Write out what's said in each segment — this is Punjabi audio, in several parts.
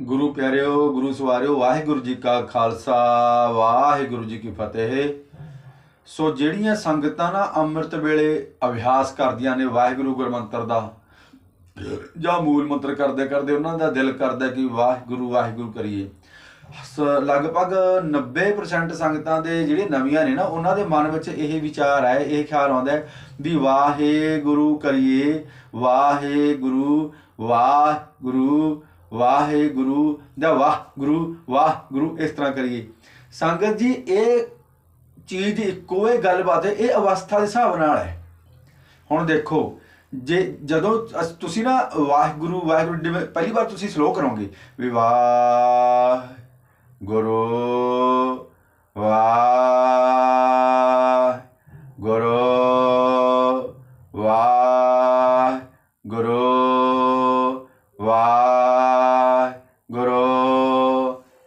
ਗੁਰੂ ਪਿਆਰਿਓ, ਗੁਰੂ ਸਵਾਰਿਓ, ਵਾਹਿਗੁਰੂ ਜੀ ਕਾ ਖਾਲਸਾ, ਵਾਹਿਗੁਰੂ ਜੀ ਕੀ ਫਤਿਹ। ਸੋ ਜਿਹੜੀਆਂ ਸੰਗਤਾਂ ਨਾ ਅੰਮ੍ਰਿਤ ਵੇਲੇ ਅਭਿਆਸ ਕਰਦੀਆਂ ਨੇ ਵਾਹਿਗੁਰੂ ਗੁਰਮੰਤਰ ਦਾ, ਜਾਂ ਮੂਲ ਮੰਤਰ ਕਰਦੇ ਕਰਦੇ ਉਹਨਾਂ ਦਾ ਦਿਲ ਕਰਦਾ ਕਿ ਵਾਹਿਗੁਰੂ ਵਾਹਿਗੁਰੂ ਕਰੀਏ। ਸ- ਲਗਭਗ 90% ਸੰਗਤਾਂ ਦੇ ਜਿਹੜੇ ਨਵੀਆਂ ਨੇ ਨਾ, ਉਹਨਾਂ ਦੇ ਮਨ ਵਿੱਚ ਇਹ ਵਿਚਾਰ ਹੈ ਇਹ ਖਿਆਲ ਆਉਂਦਾ ਵੀ ਵਾਹਿਗੁਰੂ ਕਰੀਏ, ਵਾਹਿਗੁਰੂ ਵਾਹਿਗੁਰੂ ਵਾਹਿਗੁਰੂ ਜਾਂ ਵਾਹ ਗੁਰੂ ਵਾਹ ਗੁਰੂ ਇਸ ਤਰ੍ਹਾਂ ਕਰੀਏ। ਸੰਗਤ ਜੀ, ਇਹ ਚੀਜ਼ ਇੱਕੋ ਹੀ ਗੱਲਬਾਤ ਹੈ, ਇਹ ਅਵਸਥਾ ਦੇ ਹਿਸਾਬ ਨਾਲ ਹੈ। ਹੁਣ ਦੇਖੋ, ਜੇ ਜਦੋਂ ਅਸ- ਤੁਸੀਂ ਨਾ ਵਾਹਿਗੁਰੂ ਵਾਹਿਗੁਰੂ ਜਿਵੇਂ ਪਹਿਲੀ ਵਾਰ ਤੁਸੀਂ ਸਲੋ ਕਰੋਗੇ, ਵੀ ਵਾਹ ਗੁਰੂ ਵਾਹ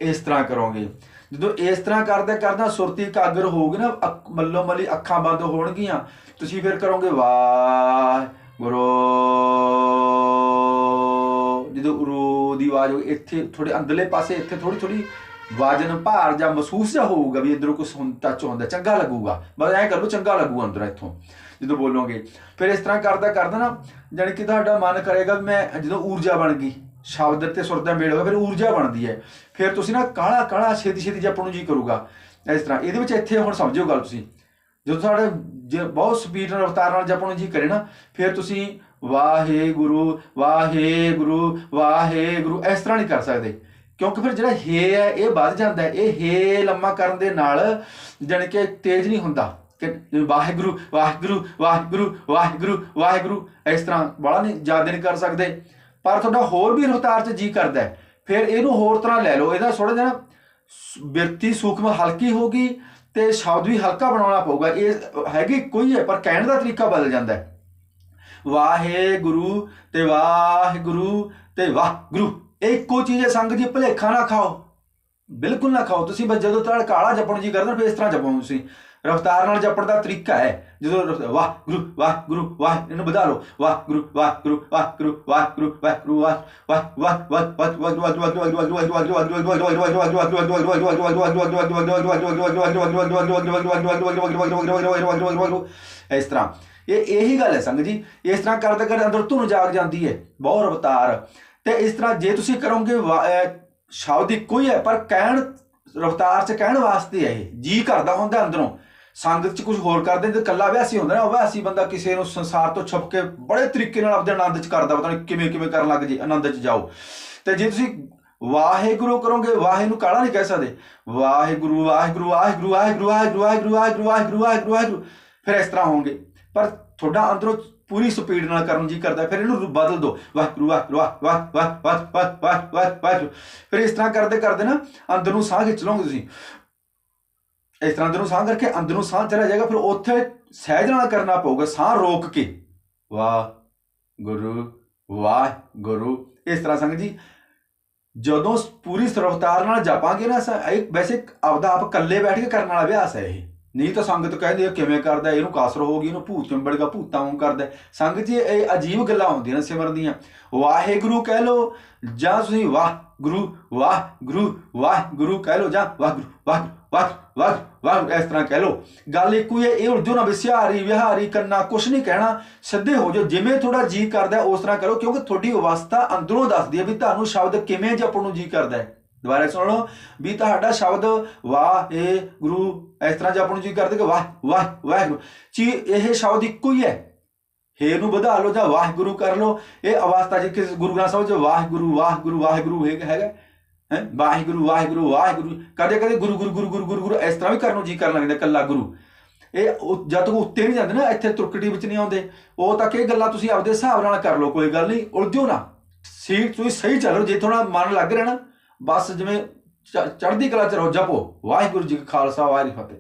ਇਸ ਤਰ੍ਹਾਂ ਕਰੋਗੇ। ਜਦੋਂ ਇਸ ਤਰ੍ਹਾਂ ਕਰਦੇ ਕਰਦਾ ਸੁਰਤੀ ਇਕਾਗਰ ਹੋਊਗੀ ਨਾ ਅੱਖ- ਮੱਲੋ ਮੱਲੀ ਅੱਖਾਂ ਬੰਦ ਹੋਣਗੀਆਂ ਤੁਸੀਂ ਫਿਰ ਕਰੋਗੇ ਵਾਹ ਗੁਰੂ ਜਦੋਂ ਉਰੂ ਦੀ ਆਵਾਜ਼ ਹੋਈ, ਇੱਥੇ ਥੋੜੇ ਅੰਦਰਲੇ ਪਾਸੇ ਇੱਥੇ ਥੋੜੀ ਥੋੜੀ ਵਾਜਨ ਭਾਰ ਜਾਂ ਮਹਿਸੂਸ ਜਿਹਾ ਹੋਊਗਾ ਵੀ ਇਧਰੋਂ ਕੁਝ ਹੁਣ ਟੱਚ ਹੁੰਦਾ ਚੰਗਾ ਲੱਗੂਗਾ। ਬਸ ਐਂ ਕਰ ਲਓ ਚੰਗਾ ਲੱਗੂ ਅੰਦਰ ਇੱਥੋਂ ਜਦੋਂ ਬੋਲੋਗੇ। ਫਿਰ ਇਸ ਤਰ੍ਹਾਂ ਕਰਦਾ ਕਰਦਾ ਨਾ ਜਾਣੀ ਕਿ ਤੁਹਾਡਾ ਮਨ ਕਰੇਗਾ ਵੀ ਮੈਂ ਜਦੋਂ ਊਰਜਾ ਬਣ ਗਈ ਸ਼ਬਦ ਤੇ ਸੁਰ ਦਾ ਮੇਲ ਹੋਇਆ ਫਿਰ ਊਰਜਾ ਬਣਦੀ ਹੈ। ਫਿਰ ਤੁਸੀਂ ਨਾ ਕਾਲਾ ਕਾਲਾ, ਛੇਤੀ ਛੇਤੀ ਜਪਣ ਨੂੰ ਜੀ ਕਰੂਗਾ। ਇਸ ਤਰ੍ਹਾਂ। ਇਹਦੇ ਵਿੱਚ ਇੱਥੇ ਹੁਣ ਸਮਝਿਓ ਗੱਲ ਤੁਸੀਂ। ਜਦੋਂ ਤੁਹਾਡੇ ਜੇ ਬਹੁਤ ਸਪੀਡ ਨਾਲ, ਰਫ਼ਤਾਰ ਨਾਲ ਜਪਣ ਨੂੰ ਜੀ ਕਰੇ ਨਾ, ਫਿਰ ਤੁਸੀਂ ਵਾਹਿਗੁਰੂ ਵਾਹਿਗੁਰੂ ਵਾਹਿਗੁਰੂ ਇਸ ਤਰ੍ਹਾਂ ਨਹੀਂ ਕਰ ਸਕਦੇ। ਕਿਉਂਕਿ ਫਿਰ ਜਿਹੜਾ ਹੇ ਹੈ, ਇਹ ਵੱਧ ਜਾਂਦਾ ਹੈ। ਇਹ ਹੇ ਲੰਮਾ ਕਰਨ ਦੇ ਨਾਲ ਜਾਣੀ ਕਿ ਤੇਜ਼ ਨਹੀਂ ਹੁੰਦਾ। ਕਿ ਵਾਹਿਗੁਰੂ ਵਾਹਿਗੁਰੂ ਵਾਹਿਗੁਰੂ ਵਾਹਿਗੁਰੂ ਵਾਹਿਗੁਰੂ ਇਸ ਤਰ੍ਹਾਂ ਬੜਾ ਨਹੀਂ, ਜ਼ਿਆਦਾ ਨਹੀਂ ਕਰ ਸਕਦੇ। ਪਰ ਤੁਹਾਡਾ ਹੋਰ ਵੀ ਰਫ਼ਤਾਰ 'ਚ ਜੀ ਕਰਦਾ ਹੈ। ਫਿਰ ਇਹਨੂੰ ਹੋਰ ਤਰ੍ਹਾਂ ਲੈ ਲਓ। ਇਹਦਾ ਥੋੜਾ ਜਿਹਾ ਨਾ ਬਿਰਤੀ ਸੂਖਮ ਹਲਕੀ ਹੋਗੀ ਤੇ ਸ਼ਬਦ ਵੀ ਹਲਕਾ ਬਣਾਉਣਾ ਪਊਗਾ। ਇਹ ਹੈਗੀ ਕੋਈ ਹੈ, ਪਰ ਕਹਿਣ ਦਾ ਤਰੀਕਾ ਬਦਲ ਜਾਂਦਾ ਹੈ। ਵਾਹਿਗੁਰੂ ਤੇ ਵਾਹਿਗੁਰੂ ਤੇ ਵਾਹਿਗੁਰੂ। ਇਹ ਇੱਕੋ ਚੀਜ਼ ਹੈ, ਸੰਗ ਜੀ, ਭਲੇਖਾ ਨਾ ਖਾਓ। ਬਿਲਕੁਲ ਨਾ ਖਾਓ। ਤੁਸੀਂ ਬਸ ਜਦੋਂ ਤੁਹਾਡਾ ਕਾਲਾ ਜਪਣ ਜੀ ਕਰਦਾ, ਫਿਰ ਇਸ ਤਰ੍ਹਾਂ ਜਪੋ ਤੁਸੀਂ। ਰਫਤਾਰ ਨਾਲ ਜਪਣ ਦਾ ਤਰੀਕਾ ਹੈ। ਜਦੋਂ ਰਫ- ਵਾਹਿਗੁਰੂ ਵਾਹਿਗੁਰੂ, ਵਾਹ ਇਹਨੂੰ ਵਧਾ ਲਓ। ਵਾਹਿਗੁਰੂ ਵਾਹਿਗੁਰੂ ਵਾਹਿਗੁਰੂ ਵਾਹਿਗੁਰੂ ਵਾਹਿਗੁਰੂ, ਵਾਹ ਵਾਹ ਵਾਹ ਵਾਹ ਵਾਹ ਵਾਹ ਇਸ ਤਰ੍ਹਾਂ ਇਹ ਇਹੀ ਗੱਲ ਹੈ ਸੰਗਤ ਜੀ ਇਸ ਤਰ੍ਹਾਂ ਕਰਦੇ ਕਰਦੇ ਅੰਦਰ ਧੁਨ ਜਾਗ ਜਾਂਦੀ ਹੈ ਬਹੁਤ ਰਫਤਾਰ ਤੇ ਇਸ ਤਰ੍ਹਾਂ ਜੇ ਤੁਸੀਂ ਕਰੋਗੇ ਵਾ- ਸ਼ਬਦ ਇੱਕੋ ਹੀ ਹੈ ਪਰ ਕਹਿਣ ਰਫਤਾਰ 'ਚ ਕਹਿਣ ਵਾਸਤੇ ਹੈ ਇਹ ਜੀ ਕਰਦਾ ਹੁੰਦਾ ਅੰਦਰੋਂ ਸੰਗਤ 'ਚ ਕੁਝ ਹੋਰ ਕਰਦੇ ਤੇ ਕੱਲਾ ਵਿਆਸੀ ਹੁੰਦਾ ਨਾ ਉਹ ਵਿਆਸੀ ਬੰਦਾ ਕਿਸੇ ਨੂੰ ਸੰਸਾਰ ਤੋਂ ਛੁਪ ਕੇ ਬੜੇ ਤਰੀਕੇ ਨਾਲ ਆਪਦੇ ਆਨੰਦ 'ਚ ਕਰਦਾ ਪਤਾ ਨਹੀਂ ਕਿਵੇਂ ਕਿਵੇਂ ਕਰਨ ਲੱਗ ਜੇ ਆਨੰਦ 'ਚ ਜਾਓ ਤੇ ਜੇ ਤੁਸੀਂ ਵਾਹਿਗੁਰੂ ਕਰੋਗੇ ਵਾਹਿ ਨੂੰ ਕਾਲਾ ਨਹੀਂ ਕਹਿ ਸਕਦੇ ਵਾਹਿਗੁਰੂ ਵਾਹਿਗੁਰੂ ਵਾਹਿਗੁਰੂ ਵਾਹਿਗੁਰੂ ਵਾਹਿਗੁਰੂ ਵਾਹਿਗੁਰੂ ਵਾਹਿਗੁਰੂ ਵਾਹਿਗੁਰੂ ਵਾਹਿਗੁਰੂ ਵਾਹਿਗੁਰੂ ਫਿਰ ਇਸ ਤਰ੍ਹਾਂ ਹੋਣਗੇ ਪਰ ਤੁਹਾਡਾ ਅੰਦਰੋਂ ਪੂਰੀ ਸਪੀਡ ਨਾਲ ਕਰਨ ਜੀ ਕਰਦਾ, ਫਿਰ ਇਹਨੂੰ ਬਦਲ ਦੋ। ਵਾਹਿਗੁਰੂ ਵਾਹਿਗੁਰੂ ਵਾਹ ਵਾਹ ਵਾਹ ਵਾਹ ਵਾਹ ਵਾਹ ਵਾਹ ਵਾਹ ਫਿਰ ਇਸ ਤਰ੍ਹਾਂ ਕਰਦੇ ਕਰਦੇ ਨਾ ਅੰਦਰ ਨੂੰ ਸਾਹ ਖਿੱਚ ਲਓਗੇ ਤੁਸੀਂ। ਇਸ ਤਰ੍ਹਾਂ ਅੰਦਰ ਨੂੰ ਸਾਹ ਕਰਕੇ ਅੰਦਰ ਨੂੰ ਸਾਹ ਚਲਾ ਜਾਏਗਾ, ਫਿਰ ਉੱਥੇ ਸਹਿਜ ਨਾਲ ਕਰਨਾ ਪਊਗਾ, ਸਾਹ ਰੋਕ ਕੇ। ਵਾਹ, ਗੁਰੂ ਵਾਹ, ਗੁਰੂ। ਇਸ ਤਰ੍ਹਾਂ ਸੰਗਤ ਜੀ, ਜਦੋਂ ਪੂਰੀ ਸਰਵਤਾਰ ਨਾਲ ਜਾਪਾਂਗੇ ਨਾ ਇਹ ਵੈਸੇ ਆਪਦਾ ਆਪ ਇਕੱਲੇ ਬੈਠ ਕੇ ਕਰਨ ਵਾਲਾ ਅਭਿਆਸ ਹੈ ਇਹ। ਨਹੀਂ ਤਾਂ ਸੰਗਤ ਕਹਿੰਦੀ ਹੈ ਕਿਵੇਂ ਕਰਦਾ, ਇਹਨੂੰ ਕਾਸਰ ਹੋਗੀ ਇਹਨੂੰ ਭੂਤ ਚੰਬੜੇਗਾ ਭੂਤਾਂ ਵਾਂਗ ਕਰਦਾ ਸੰਗਤ ਜੀ, ਇਹ ਅਜੀਬ ਗੱਲਾਂ ਹੁੰਦੀਆਂ ਨੇ ਸਿਮਰਨ ਦੀਆਂ। ਵਾਹਿਗੁਰੂ ਕਹਿ ਲੋ ਜਾਂ ਤੁਸੀਂ ਵਾਹ ਗੁਰੂ ਵਾਹ ਗੁਰੂ ਵਾਹ ਗੁਰੂ ਕਹਿ ਲੋ ਜਾਂ ਵਾਹ ਗੁਰੂ ਵਾਹ ਵਾਹ ਵਾਹ ਵਾਹ ਇਸ ਤਰ੍ਹਾਂ ਕਹਿ ਲੋ ਗੱਲ ਇੱਕੋ ਹੀ ਹੈ, ਇਹ ਉਰਦੂ ਨਾ ਵਿਸਿਆਰੀ ਵਿਹਾਰੀ ਕਰਨਾ ਕੁਛ ਨਹੀਂ ਕਹਿਣਾ। ਸਿੱਧੇ ਹੋ ਜਾਓ, ਜਿਵੇਂ ਤੁਹਾਡਾ ਜੀ ਕਰਦਾ, ਉਸ ਤਰ੍ਹਾਂ ਕਰੋ, ਕਿਉਂਕਿ ਤੁਹਾਡੀ ਅਵਸਥਾ ਅੰਦਰੋਂ ਦੱਸਦੀ ਹੈ ਵੀ ਤੁਹਾਨੂੰ ਸ਼ਬਦ ਕਿਵੇਂ ਜਪਣ ਨੂੰ ਜੀ ਕਰਦਾ ਹੈ। ਦੁਬਾਰਾ ਸੁਣ ਲਓ ਵੀ ਤੁਹਾਡਾ ਸ਼ਬਦ ਵਾਹ ਏ ਗੁਰੂ, ਇਸ ਤਰ੍ਹਾਂ ਜਪਣ ਨੂੰ ਜੀ ਕਰਦੇ ਕਿ ਵਾਹ ਵਾਹ, ਵਾਹਿਗੁਰੂ ਚੀ ਇਹ ਸ਼ਬਦ ਇੱਕੋ ਹੀ ਹੈ। ਹੇ ਨੂੰ ਵਧਾ ਲਓ ਜਾਂ ਵਾਹਿਗੁਰੂ ਕਰ ਲਓ, ਇਹ ਅਵਸਥਾ ਜੇ ਕਿਸ ਗੁਰੂ ਗ੍ਰੰਥ ਸਾਹਿਬ ਚ ਵਾਹਿਗੁਰੂ ਵਾਹਿਗੁਰੂ ਵਾਹਿਗੁਰੂ ਹੈ ਹੈਗਾ। ਹੈ? ਵਾਹਿਗੁਰੂ ਵਾਹਿਗੁਰੂ ਵਾਹਿਗੁਰੂ, ਕਦੇ ਕਦੇ ਗੁਰੂ ਗੁਰੂ ਗੁਰੂ ਗੁਰੂ ਗੁਰੂ ਗੁਰੂ, ਇਸ ਤਰ੍ਹਾਂ ਵੀ ਕਰਨ ਨੂੰ ਜੀ ਕਰਨ ਲੱਗਦਾ ਕੱਲਾ ਗੁਰੂ। ਇਹ ਜਦ ਤੱਕ ਉੱਤੇ ਨਹੀਂ ਜਾਂਦੇ ਨਾ, ਇੱਥੇ ਤੁਰਕਟੀ ਵਿੱਚ ਨਹੀਂ ਆਉਂਦੇ। ਉਹ ਤੱਕ ਇਹ ਗੱਲਾਂ ਤੁਸੀਂ ਆਪਦੇ ਹਿਸਾਬ ਨਾਲ ਕਰ ਲਓ, ਕੋਈ ਗੱਲ ਨਹੀਂ ਉਲਝੋ ਨਾ। ਸੀ ਤੁਸੀਂ ਸਹੀ ਚੱਲੋ ਜੇ ਥੋੜਾ ਮਨ ਲੱਗ ਰਿਹਾ ਨਾ ਬਸ ਜਿਵੇਂ ਚ- ਚੜ੍ਹਦੀ ਕਲਾ ਚ ਰਹੋ ਜਪੋ। ਵਾਹਿਗੁਰੂ ਜੀ ਕਾ ਖਾਲਸਾ ਵਾਹਿਗੁਰੂ ਫਤਿਹ।